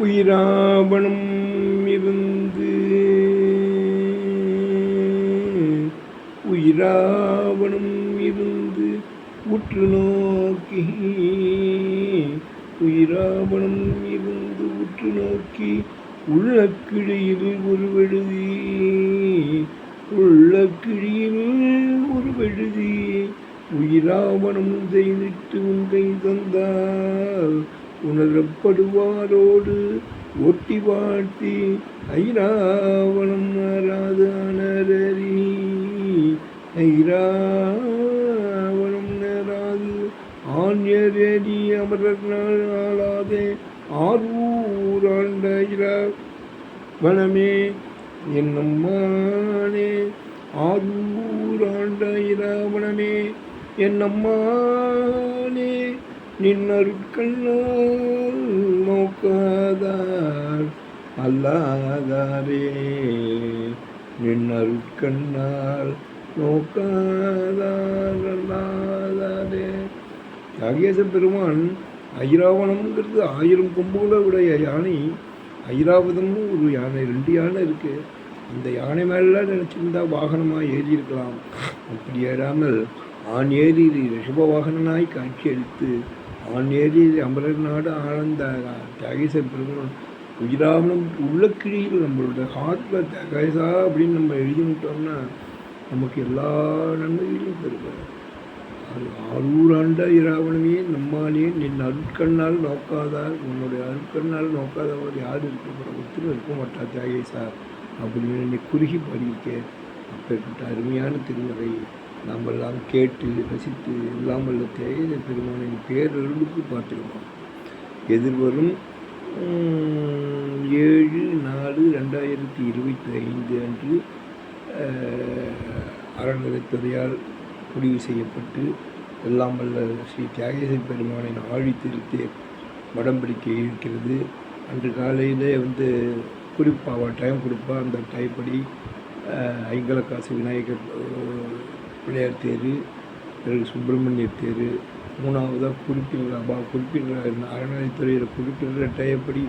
உயிராவணம் இருந்து. உயிராவணம் இருந்து உற்று நோக்கி. உயிராவணம் இருந்து உற்று நோக்கி. உள்ள கிழியில் ஒரு வெழுதி உள்ள கிழியில் ஒரு வெழுதி உயிராவணம் செய்திட்டு உந்தை தந்தால் உணரப்படுவாரோடு ஒட்டி வாட்டி ஐராவணம் நாராதானரி ஐராவணம் நராது ஆண்யரடி அமரர் நாள் ஆளாதே வனமே என்னம்மானே ஆரூராண்ட இராவணமே என்னம்மானே நின்னருட்கண்ணால் நோக்காதார் அல்லாதாரே. நின்னருட்கண்ணால் நோக்காதார் அல்லாதாரே. நாகேச பெருமான் ஐராவணம்ங்கிறது ஆயிரம் கொம்புகளை உடைய யானை. ஐராவதம்னு ஒரு யானை ரெண்டு யானை இருக்குது அந்த யானை மேலாம் நினச்சிருந்தா வாகனமாக ஏறி இருக்கலாம் அப்படி ஏறாமல் ஆண் ஏறி ரிஷப வாகனனாய் காட்சி அவன் ஆண் ஏறி அமரர் நாடு ஆனந்த தியாகேச பெருமான் உயிராவணம் உள்ள கிழியில் நம்மளோட ஹார்ட்டில் தியாகேசா அப்படின்னு நம்ம எழுதி விட்டோம்னா நமக்கு எல்லா நன்மைகளையும் பெறுவார் அது ஆண்ட இராவணமே நம்மாலே நின் அருட்கண்ணால் நோக்காதார் உன்னுடைய அருட்கண்ணால் நோக்காதவர் யார் இருக்க ஒருத்தரும் இருக்க மாட்டா தியாகேசா அப்படின்னு நீ குறுகி பாடியிருக்க அப்பேற்பட்ட அருமையான திருமறை நாமெல்லாம் கேட்டு ரசித்து எல்லாம் வல்ல தியாகேச பெருமானின் பேரருளுக்கு பார்த்துருக்கோம் எதிர்வரும் ஏழு நாலு ரெண்டாயிரத்தி இருபத்தி ஐந்து அன்று அறநிலைத்துறையால் முடிவு செய்யப்பட்டு எல்லாம் வல்ல ஸ்ரீ தியாகேச பெருமானின் ஆழி திருத்தேர் வடம் பிடிக்க இருக்கிறது. அன்று காலையிலே வந்து குறிப்பாக டைம் கொடுப்பா. அந்த டைப்படி ஐங்கலக்காசு விநாயகர் பிள்ளையார் தேர் பிறகு சுப்பிரமணியர் தேர் மூணாவதாக குறிப்பிடுற அப்பா குறிப்பிடுற அறநிலைத்துறையில் குறிப்பிடுற டயப்படி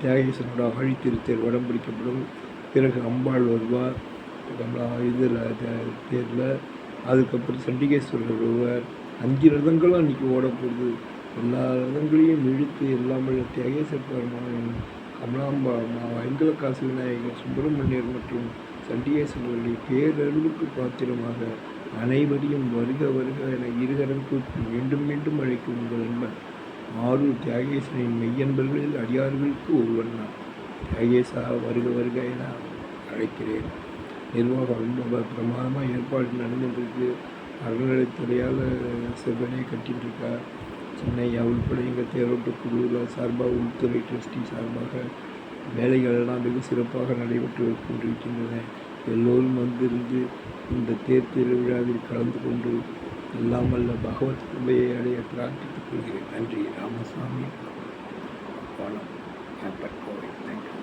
தியாகேசனோட ஆழி திருத்தேர் வடம் பிடிக்கப்படும். பிறகு அம்பாள் வருவார் கமலா இதில் தேரில். அதுக்கப்புறம் சண்டிகேஸ்வரர் வருவார். அஞ்சு ரதங்களும் அன்றைக்கி ஓடப்போகுது எல்லா ரதங்களையும் இழுத்து எல்லாம் தியாகேச பெருமான் கமலாம்பா காசு விநாயகர் சுப்பிரமணியர் மற்றும் சண்டிகேஸ்வரருடைய பேரருளுக்கு பாத்திரமாக அனைவரையும் வருக வருக என இருகரம் கூப்பி மீண்டும் மீண்டும் அழைக்கும் உங்கள் நண்பன் ஆரூர் தியாகேசனின் மெய்யன்பர்களில் அடியார்களுக்கு ஒருவன் நான். தியாகேசா வருக வருக என அழைக்கிறேன். நிர்வாகம் ரொம்ப பிரமாதமாக ஏற்பாடு நடந்துகிட்டு அறநிலைத்துறையால் செவ்வனே கட்டிட்டு இருக்கா சென்னை உள்பட எங்கள் தேரோட்ட குழுவில் சார்பாக உள்துறை ட்ரஸ்டி சார்பாக வேலைகளெல்லாம் வெகு சிறப்பாக நடைபெற்று கொண்டிருக்கின்றன. எல்லோரும் வந்திருந்து இந்த தேர் திருவிழாவில் கலந்து கொண்டு எல்லாம் வல்ல பகவத் கிருபையை அடைய பிரார்த்தித்துக் கொள்கிறேன். நன்றி. ராமசாமி. வணக்கம். கோவை தேங்க்யூ